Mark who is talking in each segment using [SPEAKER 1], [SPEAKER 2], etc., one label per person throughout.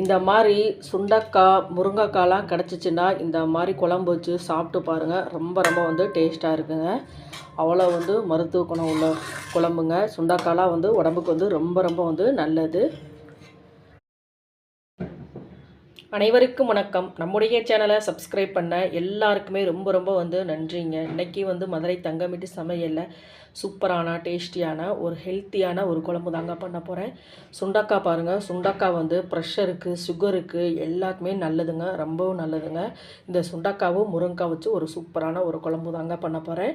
[SPEAKER 1] இந்த மாதிரி சுண்டக்காய் முருங்கைக்காய்லாம் கிடச்சிச்சின்னா இந்த மாதிரி குழம்பு வச்சு சாப்பிட்டு பாருங்கள் ரொம்ப ரொம்ப வந்து டேஸ்ட்டாக இருக்குங்க. அவ்வளோ வந்து மருத்துவ குணம் உள்ள குழம்புங்க. சுண்டக்காலாம் வந்து உடம்புக்கு வந்து ரொம்ப ரொம்ப வந்து நல்லது. அனைவருக்கும் வணக்கம். நம்முடைய சேனலை சப்ஸ்கிரைப் பண்ண எல்லாருக்குமே ரொம்ப ரொம்ப வந்து நன்றிங்க. இன்றைக்கி வந்து மதுரை தங்கமிட்டு சமையலில் சூப்பரான டேஸ்டியான ஒரு ஹெல்த்தியான ஒரு குழம்பு தாங்க பண்ண போகிறேன் சுண்டக்காய் பாருங்கள் சுண்டக்காய் வந்து ப்ரெஷருக்கு சுகருக்கு எல்லாத்துக்குமே நல்லதுங்க. ரொம்பவும் நல்லதுங்க. இந்த சுண்டக்காவும் முருங்காய் வச்சு ஒரு சூப்பரான ஒரு குழம்பு தாங்க பண்ண போகிறேன்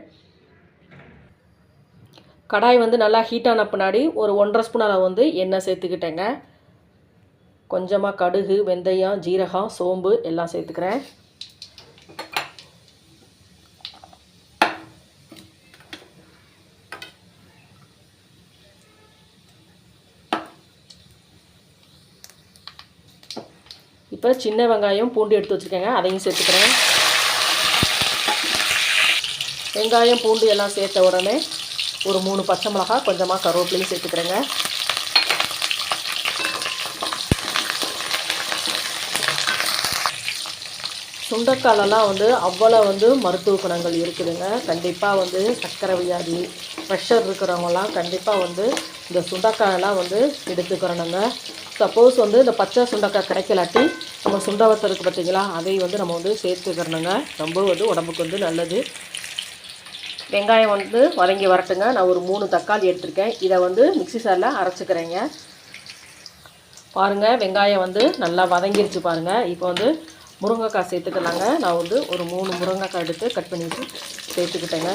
[SPEAKER 1] கடாய் வந்து நல்லா ஹீட்டான பின்னாடி ஒரு ஒன்றரை ஸ்பூன் அளவு வந்து எண்ணெய் சேர்த்துக்கிட்டேங்க. கொஞ்சமாக கடுகு வெந்தயம் ஜீரகம் சோம்பு எல்லாம் சேர்த்துக்கிறேன். இப்போ சின்ன வெங்காயம் பூண்டு எடுத்து வச்சுருக்கேங்க. அதையும் சேர்த்துக்கிறேன். வெங்காயம் பூண்டு எல்லாம் சேர்த்த உடனே ஒரு மூணு பச்சை மிளகா கொஞ்சமாக கருவேப்பிலையும் சேர்த்துக்கிறேங்க. சுண்டக்காலெல்லாம் வந்து அவ்வளோ வந்து மருத்துவ குணங்கள் இருக்குதுங்க. கண்டிப்பாக வந்து சர்க்கரை வியாதி ப்ரெஷர் இருக்கிறவங்கலாம் கண்டிப்பாக வந்து இந்த சுண்டக்காயெல்லாம் வந்து எடுத்துக்கிறணுங்க சப்போஸ் வந்து இந்த பச்சை சுண்டக்காய் கிடைக்கலாட்டி நம்ம சுண்டவத்தை இருக்குது பார்த்தீங்களா அதை வந்து நம்ம வந்து சேர்த்துக்கிறணுங்க ரொம்ப வந்து உடம்புக்கு வந்து நல்லது. வெங்காயம் வந்து வதங்கி வரட்டுங்க. நான் ஒரு மூணு தக்காளி எடுத்திருக்கேன். இதை வந்து மிக்சி சாரில் அரைச்சிக்கிறேங்க. பாருங்கள் வெங்காயம் வந்து நல்லா வதங்கிருச்சு பாருங்கள் இப்போ வந்து முருங்கைக்காய் சேர்த்துக்கலாங்க. நான் வந்து ஒரு மூணு முருங்கைக்காய் எடுத்து கட் பண்ணிவிட்டு சேர்த்துக்கிட்டேங்க.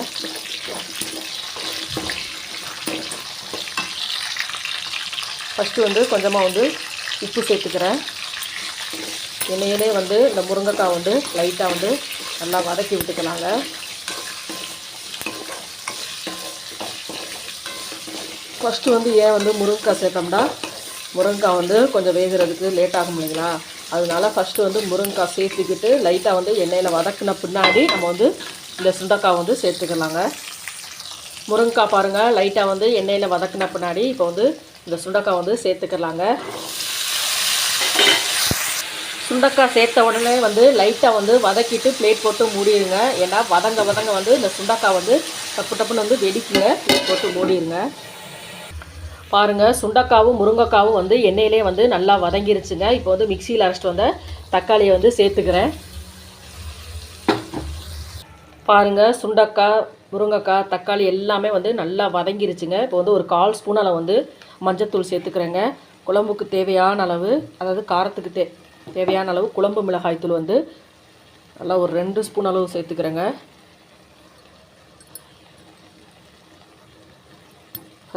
[SPEAKER 1] ஃபஸ்ட்டு வந்து கொஞ்சமாக வந்து உப்பு சேர்த்துக்கிறேன். எண்ணெயிலே வந்து இந்த முருங்கைக்காய் வந்து லைட்டாக வந்து நல்லா வதக்கி விட்டுக்கலாங்க. ஃபஸ்ட்டு வந்து ஏன் வந்து முருங்கைக்காய் சேர்த்தோம்னா முருங்கைக்காய் வந்து கொஞ்சம் வேகிறதுக்கு லேட் ஆகும் இல்லைங்களா? அதனால ஃபஸ்ட்டு வந்து முருங்கைக்காய் சேர்த்துக்கிட்டு லைட்டாக வந்து எண்ணெயில் வதக்கின பின்னாடி நம்ம வந்து இந்த சுண்டக்காய் வந்து சேர்த்துக்கலாங்க. முருங்கைக்காய் பாருங்கள் லைட்டாக வந்து எண்ணெயில் வதக்கின பின்னாடி இப்போ வந்து இந்த சுண்டக்காய் வந்து சேர்த்துக்கலாங்க. சுண்டக்காய் சேர்த்த உடனே வந்து லைட்டாக வந்து வதக்கிட்டு பிளேட் போட்டு மூடிடுங்க. ஏன்னா வதங்க வதங்க வந்து இந்த சுண்டக்காய் வந்து டப்பு டப்புன்னு வந்து வெடிக்குங்க. பிளேட் போட்டு மூடிடுங்க. பாருங்கள் சுண்டக்காவும் முருங்கைக்காவும் வந்து எண்ணெயிலே வந்து நல்லா வதங்கிருச்சுங்க. இப்போ வந்து மிக்சியில் அரைச்சிட்டு வந்த தக்காளியை வந்து சேர்த்துக்கிறேன். பாருங்கள் சுண்டக்காய் முருங்கைக்காய் தக்காளி எல்லாமே வந்து நல்லா வதங்கிருச்சுங்க. இப்போ வந்து ஒரு கால் ஸ்பூன் அளவு வந்து மஞ்சத்தூள் சேர்த்துக்கிறேங்க. குழம்புக்கு தேவையான அளவு அதாவது காரத்துக்கு தே தேவையான அளவு குழம்பு மிளகாய்த்தூள் வந்து நல்லா ஒரு ரெண்டு ஸ்பூன் அளவு சேர்த்துக்கிறேங்க.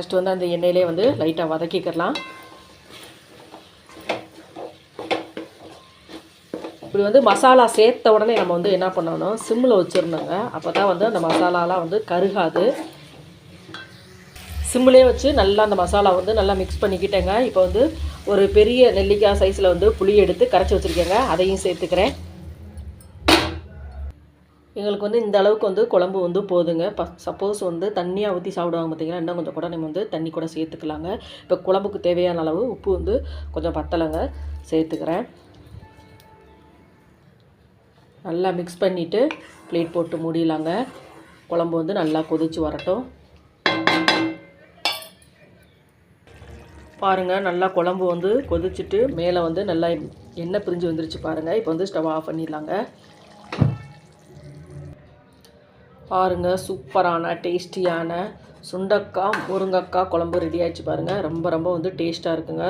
[SPEAKER 1] ஃபஸ்ட்டு வந்து அந்த எண்ணெயிலே வந்து லைட்டாக வதக்கிக்கிறலாம் இப்படி வந்து மசாலா சேர்த்த உடனே நம்ம வந்து என்ன பண்ணணும்? சிம்மில் வச்சிடணுங்க. அப்போ தான் வந்து அந்த மசாலாலாம் வந்து கருகாது. சிம்மிலே வச்சு நல்லா அந்த மசாலா வந்து நல்லா மிக்ஸ் பண்ணிக்கிட்டேங்க. இப்போ வந்து ஒரு பெரிய நெல்லிக்காய் சைஸில் வந்து புளி எடுத்து கரைச்சி வச்சுருக்கேங்க. அதையும் சேர்த்துக்கிறேன். எங்களுக்கு வந்து இந்த அளவுக்கு வந்து குழம்பு வந்து போதுங்க. ப சப்போஸ் வந்து தண்ணியாக ஊற்றி சாப்பிடுவாங்க பார்த்தீங்கன்னா இன்னும் கொஞ்சம் கூட நம்ம வந்து தண்ணி கூட சேர்த்துக்கலாங்க. இப்போ குழம்புக்கு தேவையான அளவு உப்பு வந்து கொஞ்சம் பத்தலைங்க. சேர்த்துக்கிறேன். நல்லா மிக்ஸ் பண்ணிவிட்டு பிளேட் போட்டு மூடிடலாங்க. குழம்பு வந்து நல்லா கொதித்து வரட்டும். பாருங்கள் நல்லா குழம்பு வந்து கொதிச்சுட்டு மேலே வந்து நல்லா எண்ணெய் பிரிஞ்சு வந்துருச்சு பாருங்கள் இப்போ வந்து ஸ்டவ் ஆஃப் பண்ணிடலாங்க. பாருங்கள் சூப்பரான டேஸ்டியான சுண்டக்காய் முருங்கக்காய் குழம்பு ரெடி ஆகிடுச்சு பாருங்கள் ரொம்ப ரொம்ப வந்து டேஸ்ட்டாக இருக்குங்க.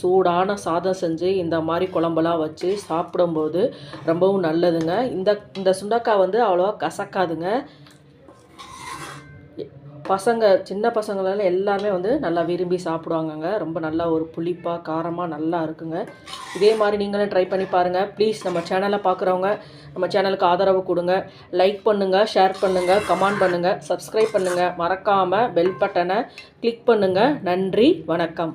[SPEAKER 1] சூடான சாதம் செஞ்சு இந்த மாதிரி குழம்பெல்லாம் வச்சு சாப்பிடும்போது ரொம்பவும் நல்லதுங்க. இந்த இந்த சுண்டக்காய் வந்து அவ்வளோவா கசக்காதுங்க. பசங்க சின்ன பசங்களெல்லாம் எல்லாருமே வந்து நல்லா விரும்பி சாப்பிடுவாங்கங்க. ரொம்ப நல்லா ஒரு புளிப்பாக காரமாக நல்லா இருக்குங்க. இதே மாதிரி நீங்களும் ட்ரை பண்ணி பாருங்கள் ப்ளீஸ் நம்ம சேனலை பார்க்குறவங்க நம்ம சேனலுக்கு ஆதரவு கொடுங்க. லைக் பண்ணுங்கள் ஷேர் பண்ணுங்கள் கமெண்ட் பண்ணுங்கள் சப்ஸ்கிரைப் பண்ணுங்கள் மறக்காமல் பெல் பட்டனை கிளிக் பண்ணுங்கள் நன்றி வணக்கம்.